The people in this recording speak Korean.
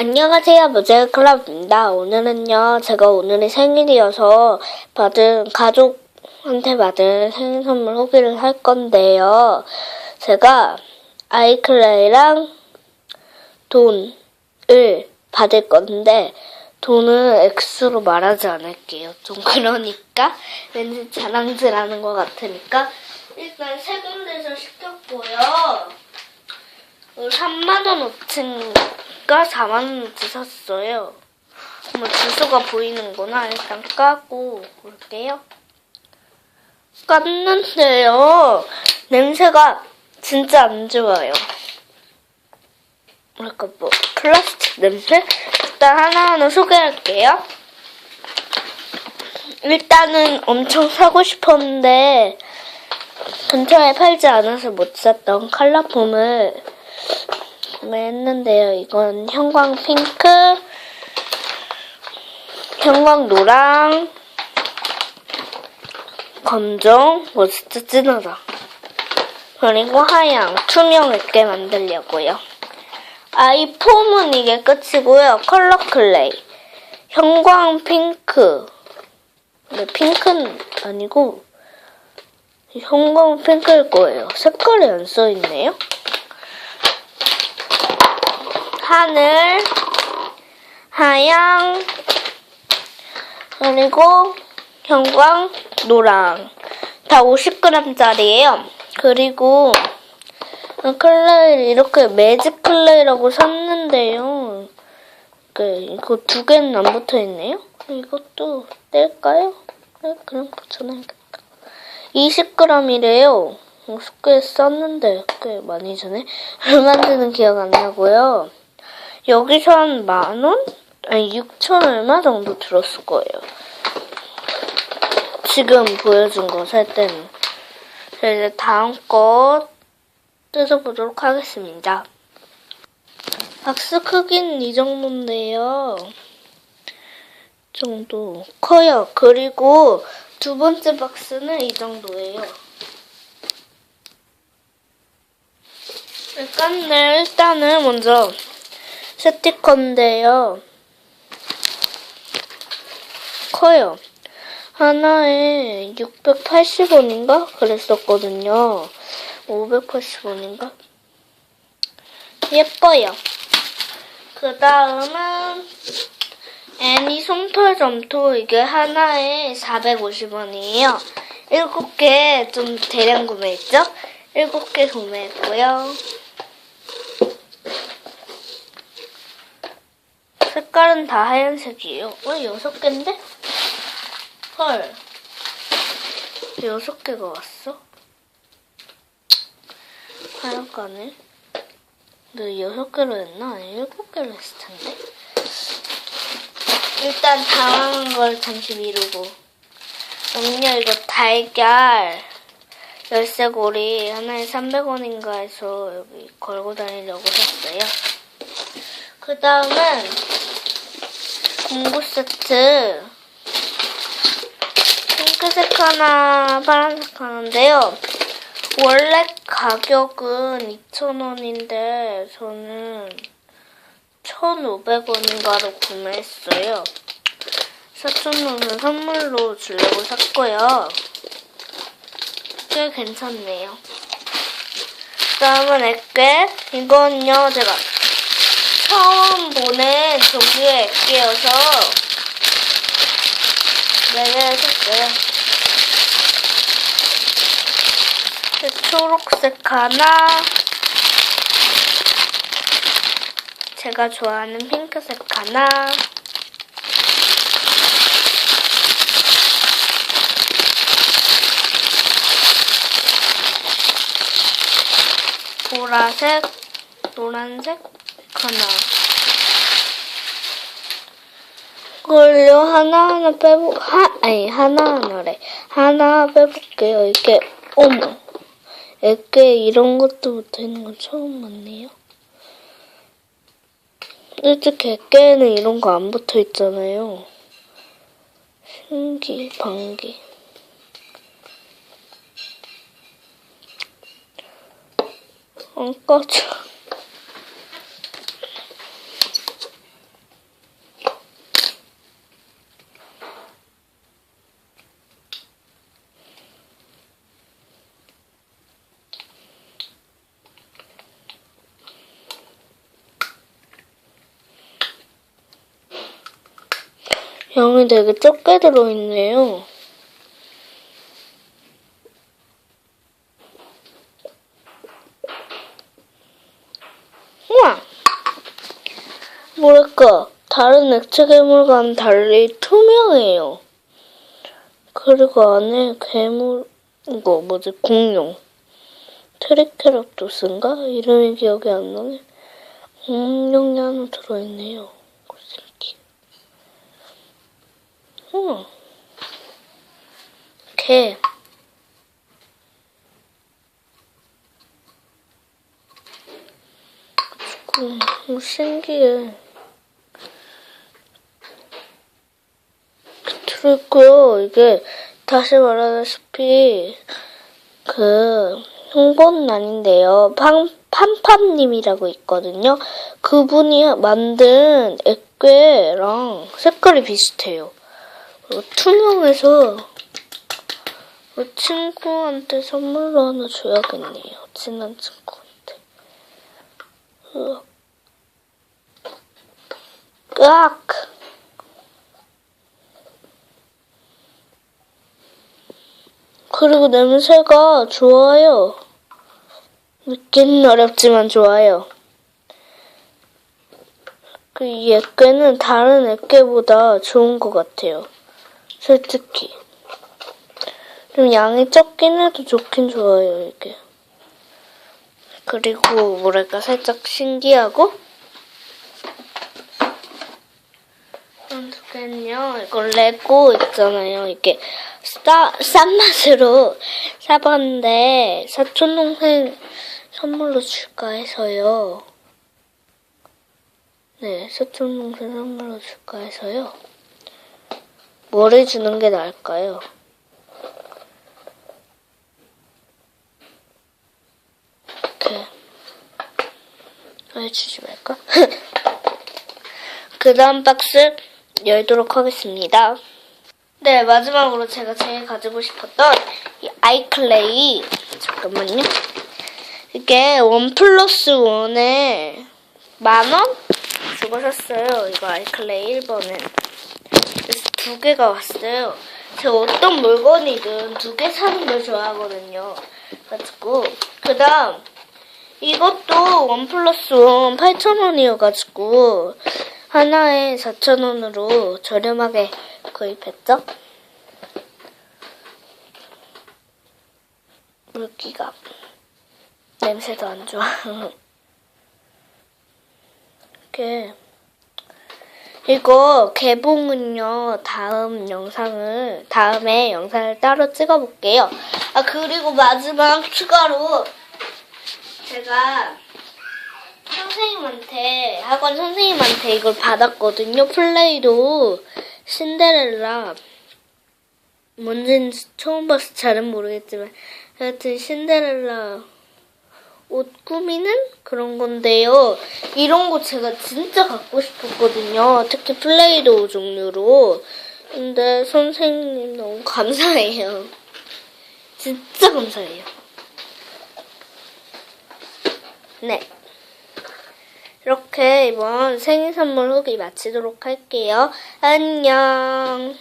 안녕하세요. 모자이크 클럽입니다. 오늘은요, 제가 오늘이 생일이어서 받은, 가족한테 받은 생일 선물 후기를 할 건데요. 제가 아이클레이랑 돈을 받을 건데, 돈은 X로 말하지 않을게요. 좀 그러니까, 왠지 자랑질하는 것 같으니까, 일단 세 군데서 시켰고요. 3만원 어치인가 4만원어치 샀어요. 뭐 주소가 보이는구나. 일단 까고 올게요. 깠는데요. 냄새가 진짜 안 좋아요. 그러니까 뭐 플라스틱 냄새? 일단 하나하나 소개할게요. 일단은 엄청 사고 싶었는데 근처에 팔지 않아서 못 샀던 구매 했는데요. 이건 형광 핑크, 형광 노랑, 검정, 뭐 진짜 진하다. 그리고 하양, 투명 있게 만들려고요. 아이 폼은 이게 끝이고요. 컬러 클레이, 형광 핑크, 근데 핑크는 아니고 형광 핑크일 거예요. 색깔이 안 써있네요. 하늘, 하양, 그리고 형광, 노랑. 다 50g짜리예요. 그리고 클레이 이렇게 매직 클레이라고 샀는데요. 그 이거 두 개는 안 붙어 있네요. 이것도 뗄까요? 네, 그냥 붙여놔야겠다. 20g이래요. 50개 썼는데 꽤 많이 전에 얼마인지는 기억 안 나고요. 여기서 한 만 원? 아니 6천 얼마 정도 들었을 거예요. 지금 보여준 거 살 때는. 자, 이제 다음 거 뜯어보도록 하겠습니다. 박스 크기는 이 정도인데요. 정도 커요. 그리고 두 번째 박스는 이 정도예요. 일단, 네, 일단은 먼저 스티커인데요. 커요. 하나에 680원인가? 그랬었거든요. 580원인가? 예뻐요. 그 다음은 애니 솜털 점토 이게 하나에 450원이에요. 7개 좀 대량 구매했죠? 7개 구매했고요. 색깔은 다 하얀색이에요. 어, 6개인데? 헐. 6개가 왔어? 하여간에. 근데 6개로 했나? 아니, 7개로 했을 텐데. 일단 당황한 걸 잠시 미루고. 음료 이거 달걀 열쇠고리 하나에 300원인가 해서 여기 걸고 다니려고 샀어요. 그 다음은 공구 세트 핑크색 하나, 파란색 하나인데요. 원래 가격은 2,000원인데 저는 1,500원인가로 구매했어요. 사촌놈은 선물로 주려고 샀고요. 꽤 괜찮네요. 다음은 액괴. 이건요, 제가 처음 보는 종류의 액괴여서 네개 샀어요. 초록색 하나, 제가 좋아하는 핑크색 하나, 보라색, 노란색 하나. 그걸요 하나하나 빼보 하 아니 하나하나래 하나 빼볼게요 이게 어머 애게 이런 것도 있는 건 처음 봤네요. 솔직히 애게에는 이런 거 안 붙어 있잖아요. 신기 방기. 안 꺼져. 양이 되게 적게 들어있네요. 우와! 뭐랄까, 다른 액체 괴물과는 달리 투명해요. 그리고 안에 괴물, 이거 뭐지, 공룡. 트리케라토스인가? 이름이 기억이 안 나네. 공룡이 하나 들어있네요. 신기. 응. 개. 음, 너무 신기해. 들어있고요. 이게 다시 말하다시피 그 홍보는 아닌데요. 판 판판님이라고 있거든요. 그분이 만든 액괴랑 색깔이 비슷해요. 그리고 투명해서 우리 친구한테 선물로 하나 줘야겠네요. 친한 친구한테. 으악. 으악! 그리고 냄새가 좋아요. 믿기는 어렵지만 좋아요. 그이 액괴는 다른 액괴보다 좋은 것 같아요. 솔직히. 좀 양이 적긴 해도 좋긴 좋아요, 이게. 그리고 뭐랄까 살짝 신기하고 개는요. 이거 레고 있잖아요. 이게 싸, 싼 맛으로 사봤는데 사촌 동생 선물로 줄까 해서요. 네, 사촌 동생 선물로 줄까 해서요. 뭐를 주는 게 나을까요? 이렇게 왜 주지 말까? 그 다음 박스 열도록 하겠습니다. 네, 마지막으로 제가 제일 가지고 싶었던 이 아이클레이. 잠깐만요. 이게 원 플러스 원에 만 원? 주고 샀어요. 이거 아이클레이 1번은. 두 개가 왔어요. 제가 어떤 물건이든 두 개 사는 걸 좋아하거든요. 그래가지고, 그 다음, 이것도 원 플러스 원 8,000원이어가지고, 하나에 4,000원으로 저렴하게 구입했죠? 물기가 냄새도 안 좋아. 이렇게 이거 개봉은요 다음 영상을 다음에 영상을 따로 찍어볼게요. 아 그리고 마지막 추가로 제가 선생님한테 학원 선생님한테 이걸 받았거든요. 플레이도 신데렐라 뭔지는 처음 봐서 잘은 모르겠지만 하여튼 신데렐라 옷 꾸미는 그런 건데요. 이런 거 제가 진짜 갖고 싶었거든요. 특히 플레이도 종류로. 근데 선생님 너무 감사해요. 진짜 감사해요. 네. 이렇게 이번 생일 선물 후기 마치도록 할게요. 안녕.